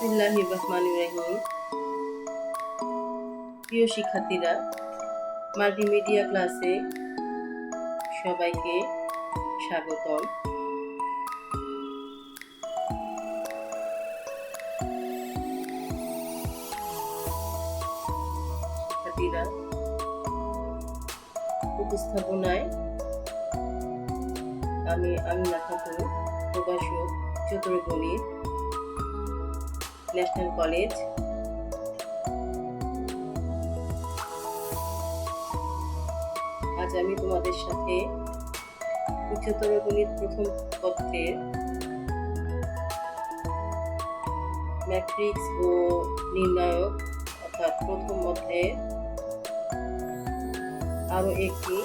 বিসমিল্লাহ রহমান রহিম। প্রিয় শিক্ষার্থীরা মাল্টিমিডিয়া ক্লাসে সবাইকে স্বাগতম। শিক্ষার্থীরা, উপস্থাপনায় আমি আমিনা খাতুন, প্রকাশক চতুর্গণিত ন্যাশনাল কলেজ। আজ আমি তোমাদের সাথে উচ্চতর গণিত প্রথম পত্রের ম্যাট্রিক্স ও নির্ণায়ক, অর্থাৎ প্রথম মধ্যে আরও একটি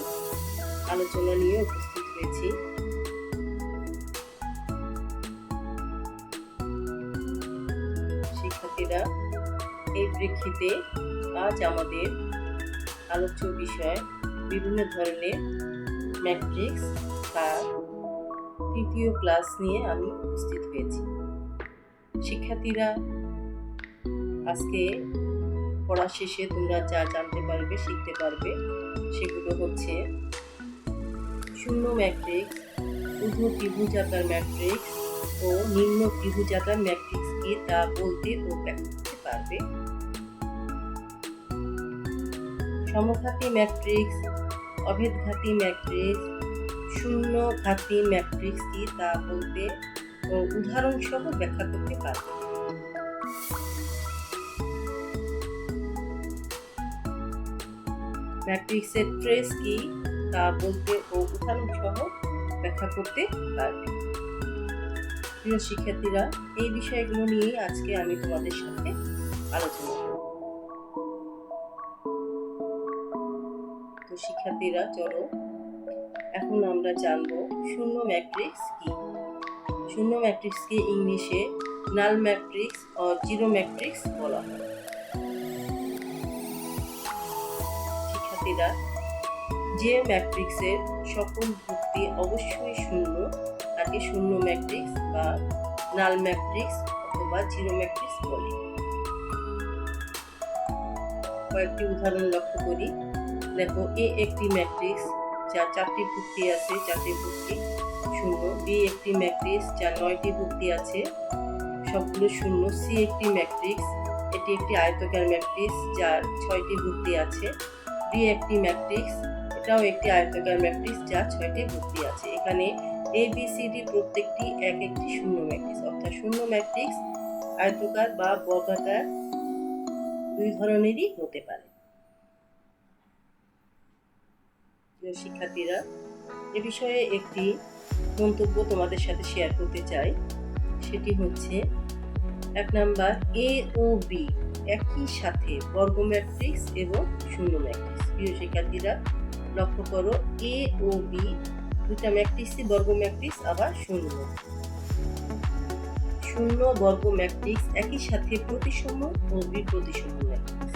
আলোচনা নিয়ে উপস্থিত হয়েছি। প্রেক্ষিতে আজ আমাদের আলোচ্য বিষয় বিভিন্ন ধরনের ম্যাট্রিক্স তার তৃতীয় ক্লাস নিয়ে আমি উপস্থিত হয়েছি। শিক্ষার্থীরা, আজকে পড়া শেষে তোমরা যা জানতে পারবে, শিখতে পারবে, সেগুলো হচ্ছে শূন্য ম্যাট্রিক্স ঊর্ধ্ব ত্রিভুজাকার ম্যাট্রিক্স ও নিম্ন ত্রিভুজাকার ম্যাট্রিক্স কি তা বলতে ও ব্যাখ্যা করতে পারবে। সমঘাতী ম্যাট্রিক্স, অভেদঘাতী ম্যাট্রিক্স শূন্য ঘাতী ম্যাট্রিক্স কি তা বলতে, ও উদাহরণ সহ ব্যাখ্যা করতে পারবে ম্যাট্রিক্সের ট্রেস কি তা বলতে ও উদাহরণ সহ ব্যাখ্যা করতে পারবে। প্রিয় শিক্ষার্থীরা, এই বিষয়গুলো নিয়ে আজকে আমি তোমাদের সাথে আলোচনা শিক্ষার্থীরা, চলো। এখন আমরা জানব শূন্য ম্যাট্রিক্স কি? শূন্য ম্যাট্রিক্সকে ইংলিশে নাল ম্যাট্রিক্স ও জিরো ম্যাট্রিক্স বলা হয়। শিক্ষার্থীরা, যে ম্যাট্রিক্সের সকল ভুক্তি অবশ্যই শূন্য, তাকে শূন্য ম্যাট্রিক্স বা নাল ম্যাট্রিক্স অথবা জিরো ম্যাট্রিক্স বলে। কয়েকটি উদাহরণ লক্ষ্য করি। দেখো, এ একটি ম্যাট্রিক্স যা চারটি ভুক্তি আছে, চারটি ভুক্তি, শূন্য। বি একটি ম্যাট্রিক্স যার নয়টি ভুক্তি আছে, সবগুলো শূন্য। সি একটি ম্যাট্রিক্স এটি একটি আয়তকার ম্যাট্রিক্স যার ছয়টি ভুক্তি আছে। ডি একটি ম্যাট্রিক্স এটাও একটি আয়তকার ম্যাট্রিক্স যার ছয়টি ভুক্তি আছে। এখানে এ বি সি ডি প্রত্যেকটি এক একটি শূন্য ম্যাট্রিক্স অর্থাৎ শূন্য ম্যাট্রিক্স আয়তকার বা বর্গাকার দুই ধরনেরই হতে পারে। প্রিয় শিক্ষার্থীরা, এ বিষয়ে একটি মন্তব্য তোমাদের সাথে শেয়ার করতে চাই। সেটি হচ্ছে, এক নাম্বার এ ও বি একই সাথে বর্গ ম্যাট্রিক্স এবং শূন্য ম্যাট্রিক্স প্রিয় শিক্ষার্থীরা, লক্ষ্য করো এ ও বি দুটা ম্যাট্রিক্সই বর্গ ম্যাট্রিক্স আবার শূন্য। শূন্য বর্গ ম্যাট্রিক্স একই সাথে প্রতিসম ও বিপ্রতিসম ম্যাট্রিক্স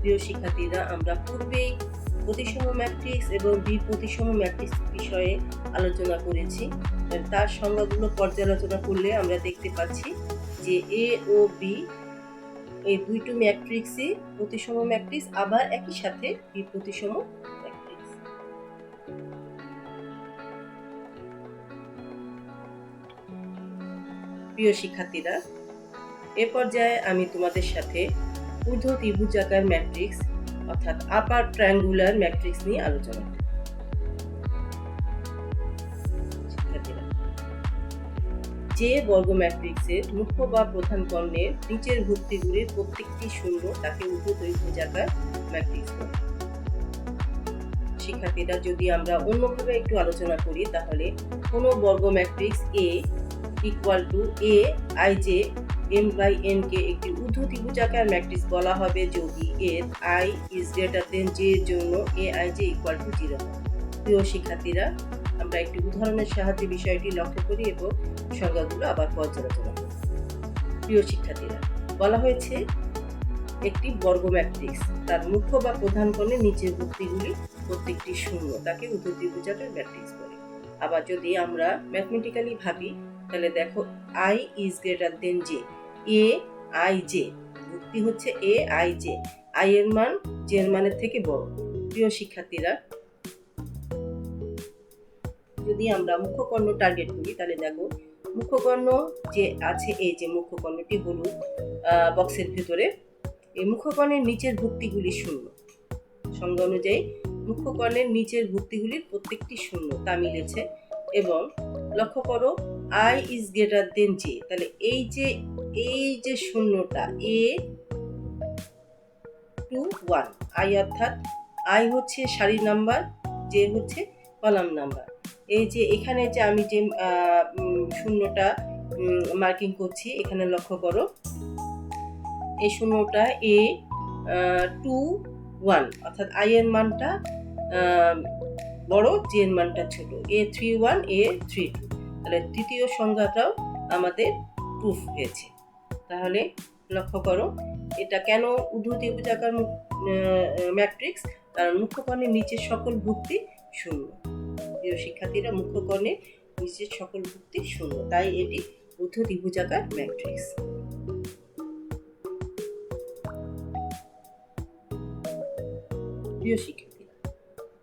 প্রিয় শিক্ষার্থীরা, আমরা পূর্বেই প্রতিসম ম্যাট্রিক্স এবং বিপ্রতিসম ম্যাট্রিক্স বিষয়ে আলোচনা করেছি। তার সংজ্ঞাগুলো পর্যালোচনা করলে আমরা দেখতে পাচ্ছি যে এ ও বি এই দুইটি ম্যাট্রিক্সই প্রতিসম ম্যাট্রিক্স, আবার একই সাথে বিপ্রতিসম ম্যাট্রিক্স। প্রিয় শিক্ষার্থীরা, এ পর্যায়ে আমি তোমাদের সাথে ঊর্ধ্ব ত্রিভুজাকার ম্যাট্রিক্স অর্থাৎ আপার ট্রায়াঙ্গুলার ম্যাট্রিক্স নিয়ে আলোচনা যে বর্গ ম্যাট্রিক্সের মুখ্য বা প্রধান কর্ণের নিচের ভুক্তিগুলির প্রত্যেকটি শূন্য তাকে ত্রিভুজাকার ম্যাট্রিক্স শিক্ষার্থীরা, যদি আমরা অন্যভাবে একটু আলোচনা করি, তাহলে কোনো বর্গ matrix A equal to A I J M by N কে একটি ঊর্ধ্ব ত্রিভুজাকার ম্যাট্রিক্স বলা হবে যদি এর I is greater than J এর জন্য A I J equal to zero প্রিয় শিক্ষার্থীরা, আমরা একটি উদাহরণের সাহায্যে বিষয়টি লক্ষ্য করি এবং সংজ্ঞাগুলো আবার পর্যালোচনা করি। প্রিয় শিক্ষার্থীরা, বলা হয়েছে একটি বর্গ ম্যাট্রিক্স, তার মুখ্য বা প্রধান কোণে নিচের ভুক্তিগুলি প্রত্যেকটি শূন্য, তাকে ঊর্ধ্ব ত্রিভুজাকার ম্যাট্রিক্স বলে। আবার যদি আমরা ম্যাথমেটিক্যালি ভাবি, তাহলে দেখো I is greater than J A I J ভুক্তি হচ্ছে এ আই জে আই এর মান জে এর মানের থেকে বড়। প্রিয় শিক্ষার্থীরা, যদি আমরা মুখ্যকর্ণ টার্গেট করি, তাহলে দেখো, মুখ্যকর্ণ যে আছে, এই যে মুখ্যকর্ণটি হলুদ বক্সের ভেতরে, এই মুখ্যকর্ণের নিচের ভুক্তিগুলি শূন্য। সংজ্ঞা অনুযায়ী, মুখ্যকর্ণের নিচের ভুক্তিগুলির প্রত্যেকটি শূন্য তা মিলেছে এবং লক্ষ্য করো I is greater than J তাহলে এই যে এই যে শূন্যটা এ টু ওয়ান আই অর্থাৎ আই হচ্ছে সারি নাম্বার জে হচ্ছে কলাম নাম্বার। এই যে এখানে যে আমি যে শূন্যটা মার্কিং করছি, এখানে লক্ষ্য করো। এই শূন্যটা এ টু ওয়ান অর্থাৎ আই এর মানটা বড় জে এর মানটা ছোট। A three one A three two তাহলে তৃতীয় সংজ্ঞাটাও আমাদের প্রুফ হয়েছে তাহলে লক্ষ্য করো, এটা কেন উদ্ধতি উপজাকার ম্যাট্রিক্স কারণ মুখ্যকর্ণের নিচের সকল ভুক্তি শূন্য। প্রিয় শিক্ষার্থীরা মুখ্যকর্ণের নিচের সকল ভুক্তি শূন্য। তাই এটি উদ্ধ ত্রিভুজাকার ম্যাট্রিক্স প্রিয় শিক্ষার্থীরা,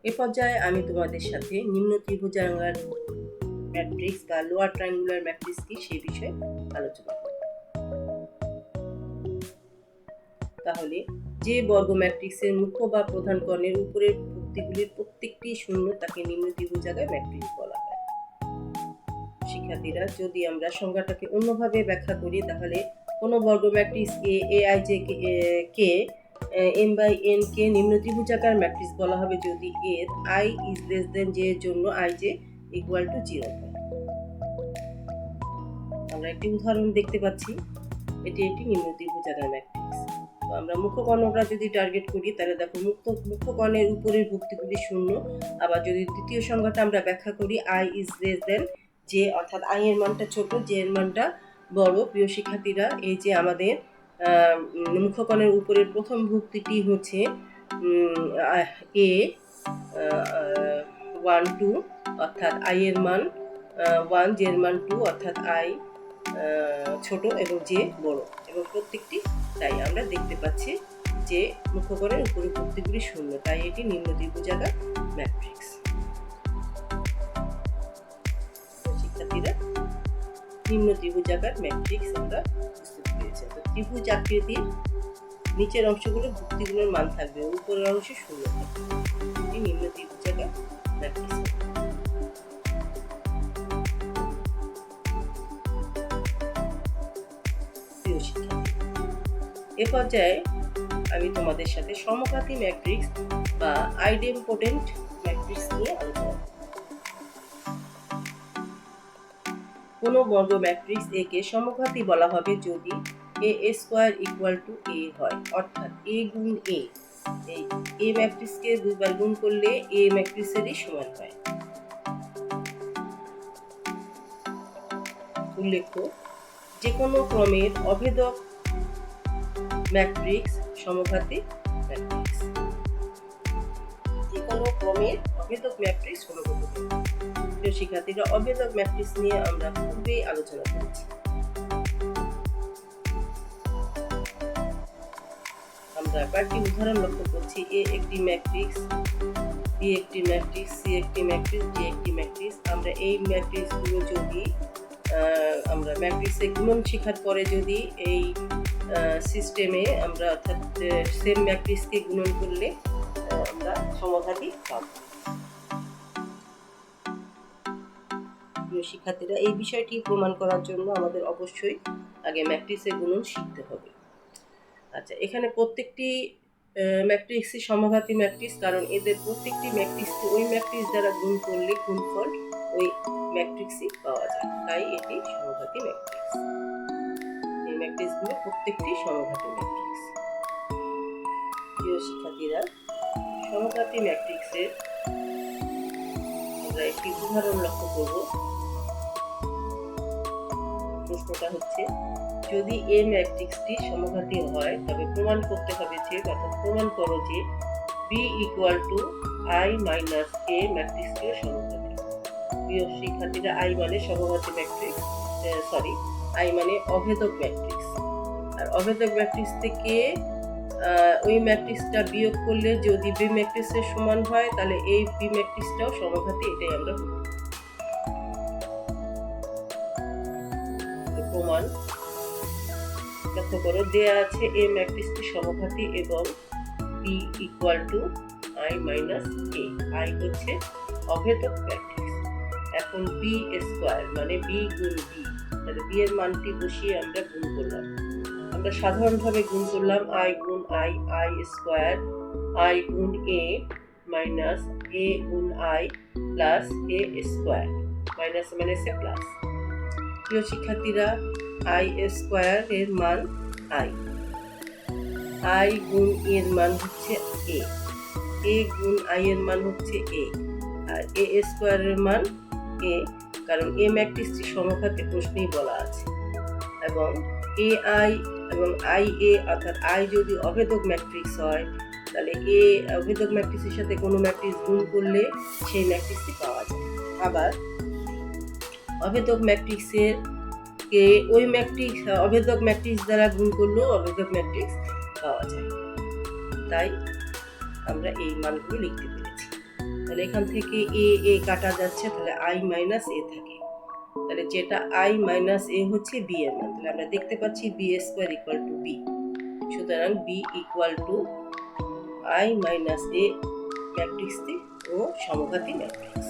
এ পর্যায়ে আমি তোমাদের সাথে নিম্ন ত্রিভুজাকার ম্যাট্রিক্স বা লোয়ার ট্রায়াঙ্গুলার ম্যাট্রিক্স কি সেই বিষয়ে আলোচনা করব। তাহলে যে বর্গ ম্যাট্রিক্সের মুখ্য বা প্রধান কর্ণের উপরের ভুক্তিগুলির প্রত্যেকটি শূন্য তাকে নিম্ন ত্রিভুজাকার ম্যাট্রিক্স বলা হয়। শিক্ষার্থীরা, যদি আমরা সংজ্ঞাটাকে অন্যভাবে ব্যাখ্যা করি, তাহলে কোনো বর্গ matrix A A I J K M by N কে নিম্ন ত্রিভুজাকার ম্যাট্রিক্স বলা হবে যদি এর I is less than J এর জন্য I J equal to zero আমরা একটি উদাহরণ দেখতে পাচ্ছি। এটি একটি নিম্ন ত্রিভুজাকার ম্যাট্রিক্স। তো আমরা মুখ্যকর্ণটা যদি টার্গেট করি তাহলে দেখো মুক্ত মুখ্যকর্ণের উপরের ভুক্তিগুলি শূন্য। আবার যদি দ্বিতীয় সংখ্যাটা আমরা ব্যাখ্যা করি আই ইজ লেস দেন যে অর্থাৎ আই এর মানটা ছোট জে এর মানটা বড়। প্রিয় শিক্ষার্থীরা এই যে আমাদের উম, উপরের প্রথম ভুক্তিটি হচ্ছে এ ওয়ান টু অর্থাৎ আই এর মান ওয়ান জে এর মান টু অর্থাৎ আই ছোট এবং যে বড়। এবং প্রত্যেকটি তাই আমরা দেখতে পাচ্ছি যে মুখ্যকরের উপরে ভুক্তিগুলি শূন্য। তাই এটি নিম্ন ত্রিভুজাকার ম্যাট্রিক্স শিক্ষার্থীরা, নিম্ন ত্রিভুজাকার ম্যাট্রিক্স আমরা বুঝতে পেরেছি। তো ত্রিভুজ আকৃতির নিচের অংশগুলো ভুক্তিগুলোর মান থাকবে, উপরের অংশে শূন্য থাকবে। নিম্ন ত্রিভুজাকার ম্যাট্রিক্স এ পর্যায়ে আমি তোমাদের সাথে সমঘাতী ম্যাট্রিক্স বা আইডেম্পোটেন্ট ম্যাট্রিক্স নিয়ে আলোচনা। কোনো বর্গ ম্যাট্রিক্স এ কে সমঘাতী বলা হবে যদি A square equal to A হয়, অর্থাৎ এ গুণ এ এই এ ম্যাট্রিক্সকে দুইবার গুণ করলে এ ম্যাট্রিক্সেরই সমান হয় উল্লেখ্য যে কোনো ক্রমের অভেদক ম্যাট্রিক্স, সমঘাতী ম্যাট্রিক্স। কোনো ক্রমের অভেদক ম্যাট্রিক্স সমঘাতী প্রিয় শিক্ষার্থীরা, অভেদক ম্যাট্রিক্স নিয়ে আমরা খুবই আলোচনা করেছি। আমরা কয়েকটি উদাহরণ লক্ষ্য করছি। এ একটি ম্যাট্রিক্স, বি একটি ম্যাট্রিক্স, সি একটি ম্যাট্রিক্স, ডি একটি ম্যাট্রিক্স। আমরা এই ম্যাট্রিক্সগুলো যদি আমরা ম্যাট্রিক্সে গুণন শেখার পরে যদি এই সিস্টেমে আমরা অর্থাৎ সেম ম্যাট্রিক্সকে গুণন করলে আমরা সমঘাতী পাব। শিক্ষার্থীরা, এই বিষয়টি প্রমাণ করার জন্য আমাদের অবশ্যই আগে ম্যাট্রিক্সের গুণন শিখতে হবে। আচ্ছা এখানে প্রত্যেকটি ম্যাট্রিক্সই সমঘাতী ম্যাট্রিক্স কারণ এদের প্রত্যেকটি ম্যাট্রিক্সকে ওই ম্যাট্রিক্স দ্বারা গুণ করলে, গুণফল ওই ম্যাট্রিক্সই পাওয়া যায়। তাই এটি সমঘাতী ম্যাট্রিক্স ম্যাট্রিক্সগুলো প্রত্যেকটি সমঘাতী ম্যাট্রিক্স প্রিয় শিক্ষার্থীরা সমঘাতী ম্যাট্রিক্সের আমরা একটি উদাহরণ লক্ষ্য করব। প্রশ্নটা হচ্ছে, যদি এ ম্যাট্রিক্সটি সমঘাতী হয়, তবে প্রমাণ করতে হবে যে, অর্থাৎ প্রমাণ করো যে B equal to I minus A ম্যাট্রিক্সটিও সমঘাতী। প্রিয় শিক্ষার্থীরা আই মানে সমঘাতী ম্যাট্রিক্স সরি আই মানে অভেদক ম্যাট্রিক্স অভেদক ম্যাট্রিক্স থেকে ওই ম্যাট্রিক্সটা বিয়োগ করলে যদি বি ম্যাট্রিক্সের সমান হয়, তাহলে এই বি ম্যাট্রিক্সটাও সমঘাতী এটাই আমরা। প্রমাণ লক্ষ্য করো, দেয়া আছে এ ম্যাট্রিক্সটি সমঘাতী এবং B equal to I minus A I হচ্ছে অভেদক ম্যাট্রিক্স। এখন বি স্কোয়ার মানে বি গুণ বি তাহলে বি এর মানটি বসিয়ে আমরা গুণ করলাম। আমরা সাধারণভাবে গুণ করলাম আই গুণ আই আই স্কোয়ার আই গুণ এ মাইনাস এ গুণ I plus A square minus মাইনাসে প্লাস প্রিয় শিক্ষার্থীরা আই স্কোয়ার এর মান আই আই গুণ এর মান হচ্ছে এ এ গুণ আই এর মান হচ্ছে এ আর এ স্কোয়ারের মান এ কারণ এ ম্যাট্রিক্সটি সমঘাতে প্রশ্নেই বলা আছে। এবং এ আই এবং আই এ অর্থাৎ আই যদি অভেদক ম্যাট্রিক্স হয়, তাহলে এ অভেদক ম্যাট্রিক্সের সাথে কোনো ম্যাট্রিক্স গুণ করলে সেই ম্যাট্রিক্সটি পাওয়া যায়। আবার অভেদক ম্যাট্রিক্সের কে ওই ম্যাট্রিক্স অভেদক ম্যাট্রিক্স দ্বারা গুণ করলেও অভেদক ম্যাট্রিক্স পাওয়া যায়। তাই আমরা এই মানগুলো লিখতে পেরেছি। তাহলে এখান থেকে এ এ কাটা যাচ্ছে, তাহলে আই মাইনাস এ থাকে। তাহলে যেটা আই মাইনাস এ হচ্ছে বি এর মান, তাহলে আমরা দেখতে পাচ্ছি B square equal to B সুতরাং B equal to I minus A ম্যাট্রিক্সটি ও সমঘাতী ম্যাট্রিক্স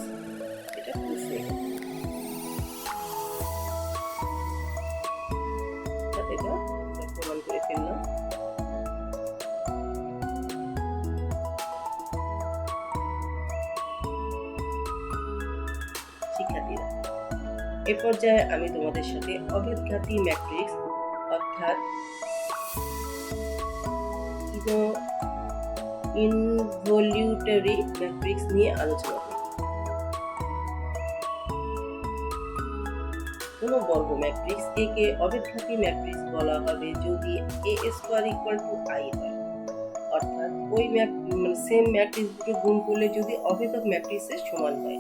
এ পর্যায়ে আমি তোমাদের সাথে অভেদঘাতী ম্যাট্রিক্স অর্থাৎ ইনভলিউটারি ম্যাট্রিক্স নিয়ে আলোচনা করব। কোন বর্গ ম্যাট্রিক্স এ কে ম্যাট্রিক্স বলা হবে যদি A square equal to I হয়। অর্থাৎ ওই মানে সেম ম্যাট্রিক্স দুটো গুণ করলে যদি অভেদক ম্যাট্রিক্সের সমান হয়।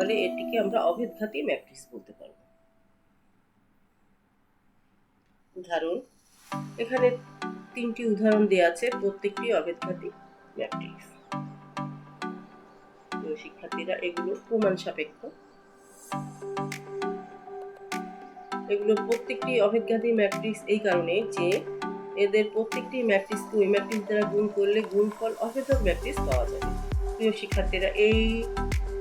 তাহলে এটিকে আমরা অভেদঘাতী ম্যাট্রিক্স বলতে পারব। উদাহরণ, এখানে তিনটি উদাহরণ দেওয়া আছে, প্রত্যেকটি অভেদঘাতী ম্যাট্রিক্স। শিক্ষার্থীরা এগুলো প্রমাণ সাপেক্ষ। এগুলো প্রত্যেকটি অভেদঘাতী ম্যাট্রিক্স এই কারণে যে এদের প্রত্যেকটি ম্যাট্রিক্সকে ওই ম্যাট্রিক্স দ্বারা গুণ করলে গুণফল অভেদক ম্যাট্রিক্স পাওয়া যাবে। প্রিয় শিক্ষার্থীরা, এই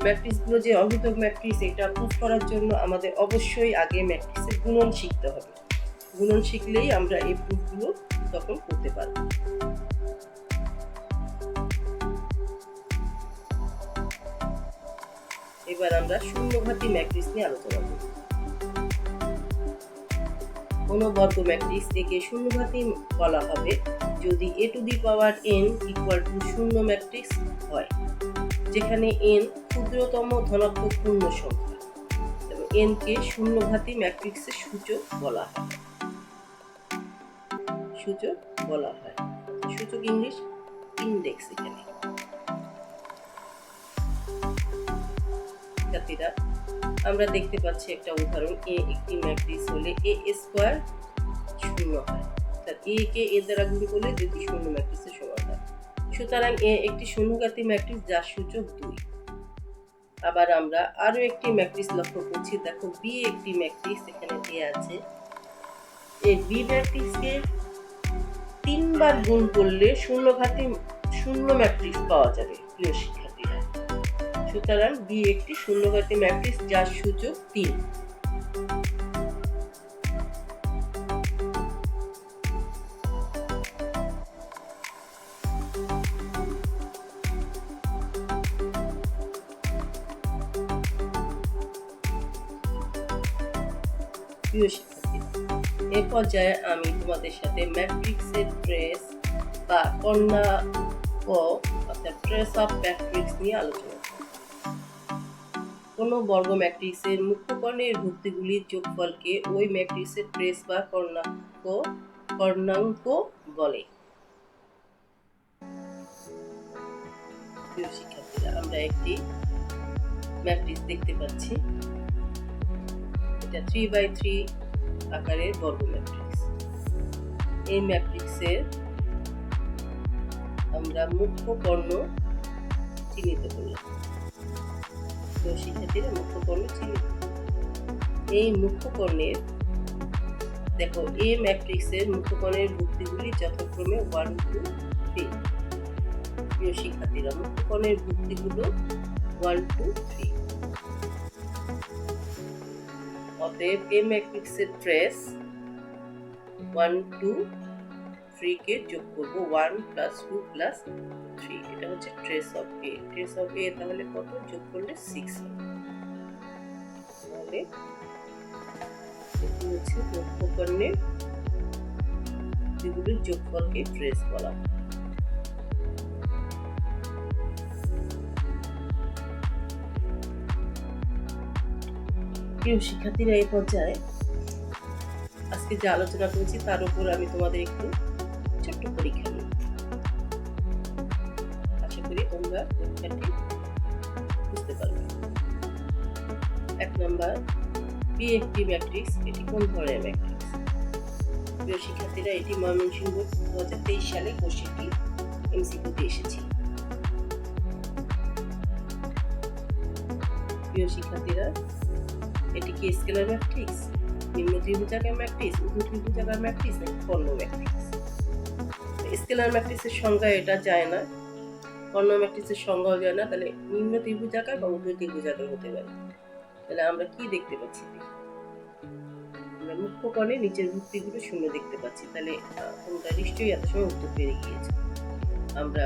ম্যাট্রিক্সগুলো যে অভেদক ম্যাট্রিক্স, এটা প্রুফ করার জন্য আমাদের অবশ্যই আগে ম্যাট্রিক্সের গুণন শিখতে হবে। গুণন শিখলেই আমরা এই প্রুফগুলো তখন করতে পারব। এবার আমরা শূন্যঘাতী ম্যাট্রিক্স নিয়ে আলোচনা করব কোনো বর্গ ম্যাট্রিক্স একে শূন্যঘাতী বলা হবে যদি A to the power N equal to শূন্য ম্যাট্রিক্স হয়, যেখানে এন ক্ষুদ্রতম ধনাত্মক পূর্ণ সংখ্যা, এবং এন কে শূন্যঘাতী ম্যাট্রিক্সের সূচক বলা হয়। সূচক বলা হয়। সূচক ইংলিশ ইন্ডেক্স এখানে। শিক্ষার্থীরা আমরা দেখতে পাচ্ছি একটা উদাহরণ এ একটি ম্যাট্রিক্স হলে এ স্কোয়ার শূন্য হয়। এ কে এ দ্বারা গুণ করলে দুটি শূন্য ম্যাট্রিক্সের সমান হয়। সুতরাং এ একটি শূন্যঘাতী ম্যাট্রিক্স যার সূচক দুই। আবার আমরা আরও একটি ম্যাট্রিক্স লক্ষ্য করছি। দেখো বি একটি ম্যাট্রিক্স এখানে দেওয়া আছে। এই বি ম্যাট্রিক্সকে তিনবার গুণ করলে শূন্য শূন্যঘাতী শূন্য ম্যাট্রিক্স পাওয়া যাবে প্রিয় শিক্ষার্থীরা। সুতরাং বি একটি শূন্যঘাতী ম্যাট্রিক্স যার সূচক তিন। প্রিয় শিক্ষার্থীরা এ পর্যায়ে আমি তোমাদের সাথে ম্যাট্রিক্সের ট্রেস বা কন্যা অর্থাৎ ট্রেস অফ ম্যাট্রিক্স নিয়ে আলোচনা কোনো বর্গ ম্যাট্রিক্সের মুখ্য কর্ণের ভুক্তিগুলির যোগফলকে ওই ম্যাট্রিক্সের ট্রেস বা কর্ণাঙ্ক কর্ণাঙ্ক বলে। শিক্ষার্থীরা, আমরা একটি ম্যাট্রিক্স দেখতে পাচ্ছি। এটা থ্রি বাই থ্রি আকারের বর্গ ম্যাট্রিক্স এই ম্যাট্রিক্সের আমরা মুখ্য কর্ণ চিহ্নিত করলাম। তো শিক্ষার্থীরা মুখ্য কর্ণ চিহ্নিত এই মুখ্য কর্ণের, দেখো এ ম্যাট্রিক্সের মুখ্য কর্ণের ভুক্তিগুলি যথাক্রমে ওয়ান টু থ্রি প্রিয় শিক্ষার্থীরা, মুখ্য কর্ণের ভুক্তিগুলো ওয়ান টু থ্রি অতএব এ ম্যাট্রিক্সের ট্রেস ওয়ান টু থ্রি কে যোগ করব। One plus two plus three এটা হচ্ছে trace of A trace of A তাহলে কত? যোগ করলে সিক্স তাহলে এটি হচ্ছে লক্ষ্যকর্ণের এগুলির যোগফলকে ট্রেস বলা হয়। প্রিয় শিক্ষার্থীরা এই পর্যায়ে আজকে যে আলোচনা করেছি, তার উপর আমি তোমাদের একটু ছোট্ট পরীক্ষা নিই। আশা করি তোমরা পরীক্ষাটি বুঝতে পারবে। এক নম্বর পিএফটি ম্যাট্রিক্স এটি কোন ধরনের ম্যাট্রিক্স প্রিয় শিক্ষার্থীরা, এটি ময়মনসিংহ দু হাজার তেইশ সালে কোর্সটি এমসিকিউতে এসেছি। প্রিয় শিক্ষার্থীরা এটি কি স্কেলার ম্যাট্রিক্স? নিম্ন ত্রিভুজাকার ম্যাট্রিক্স উর্ধ্ব ত্রিভুজাকার ম্যাট্রিক্স নাকি কর্ণ ম্যাট্রিক্স? স্কেলার ম্যাট্রিক্সের সংজ্ঞা এটা যায় না। কর্ণ ম্যাট্রিক্সের সংজ্ঞাও যায় না। তাহলে নিম্ন ত্রিভুজাকার বা উর্ধ্ব ত্রিভুজাকার হতে পারে। তাহলে আমরা কি দেখতে পাচ্ছি? আমরা মুখ্য কর্ণে নিচের ভুক্তিগুলো শূন্য দেখতে পাচ্ছি। তাহলে তোমরা নিশ্চয়ই এত সময় উত্তর পেরে গিয়েছে? আমরা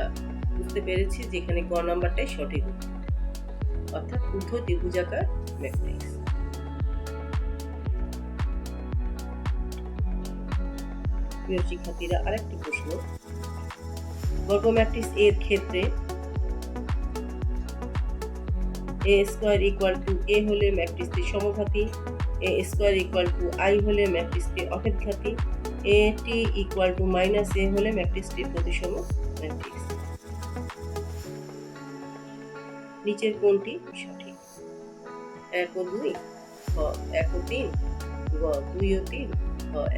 বুঝতে পেরেছি যে এখানে গ নাম্বারটাই সঠিক অর্থাৎ ঊর্ধ্ব ত্রিভুজাকার ম্যাট্রিক্স। প্রিয় শিক্ষার্থীরা, আরেকটি প্রশ্ন। বর্গ ম্যাট্রিক্স এর ক্ষেত্রে A square equal to A হলে ম্যাট্রিক্সটি সমঘাতী A square equal to I হলে ম্যাট্রিক্সটি অপেক্ষাতী A T equal to minus A হলে ম্যাট্রিক্সটির প্রতিসম ম্যাট্রিক্স নিচের কোনটি সঠিক। এক ও দুই এক ও তিন, গ, দুই ও তিন।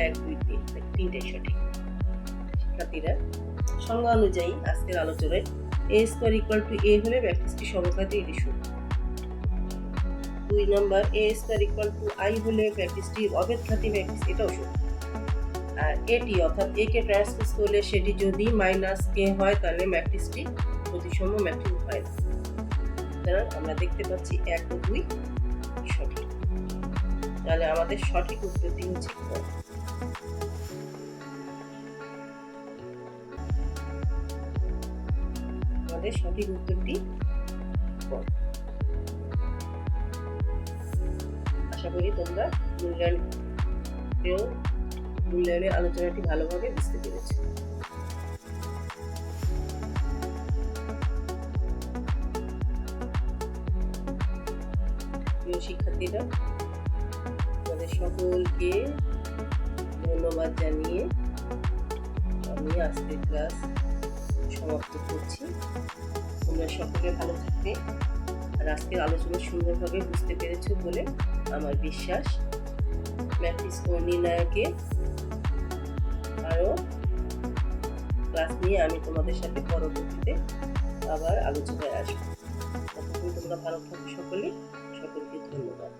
এক দুই তিন তিনটাই সঠিক শিক্ষার্থীরা, সংজ্ঞা অনুযায়ী আজকের আলোচনায় A square equal to A হলে ম্যাট্রিক্সটি সমঘাতী এটি সত্য দুই নম্বর A square equal to I হলে ম্যাট্রিক্সটি অবেদঘাতী ম্যাট্রিক্স, এটাও সত্য আর এটি অর্থাৎ এ কে ট্রান্সপোজ করলে সেটি যদি মাইনাস এ হয়, তাহলে ম্যাট্রিক্সটি প্রতিসম ম্যাট্রিক্স হয়। না সুতরাং আমরা দেখতে পাচ্ছি এক ও দুই সঠিক। তাহলে আমাদের সঠিক উত্তরটি হচ্ছে ক আমাদের সঠিক উত্তরটি আশা করি তোমরা মূল্যায়ন মূল্যায়নের আলোচনাটি ভালোভাবে বুঝতে পেরেছ। প্রিয় শিক্ষার্থীরা, তোমাদের সকলকে ধন্যবাদ জানিয়ে আমি আজকের ক্লাস সমাপ্ত করছি। তোমরা সকলে ভালো থাকবে। আর আজকের আলোচনা সুন্দরভাবে বুঝতে পেরেছ বলে আমার বিশ্বাস। ম্যাট্রিক্স ও নির্ণায়কে আরও ক্লাস নিয়ে আমি তোমাদের সাথে পরবর্তীতে আবার আলোচনায় আসব। তোমরা ভালো থাকো সকলে। সকলকে ধন্যবাদ।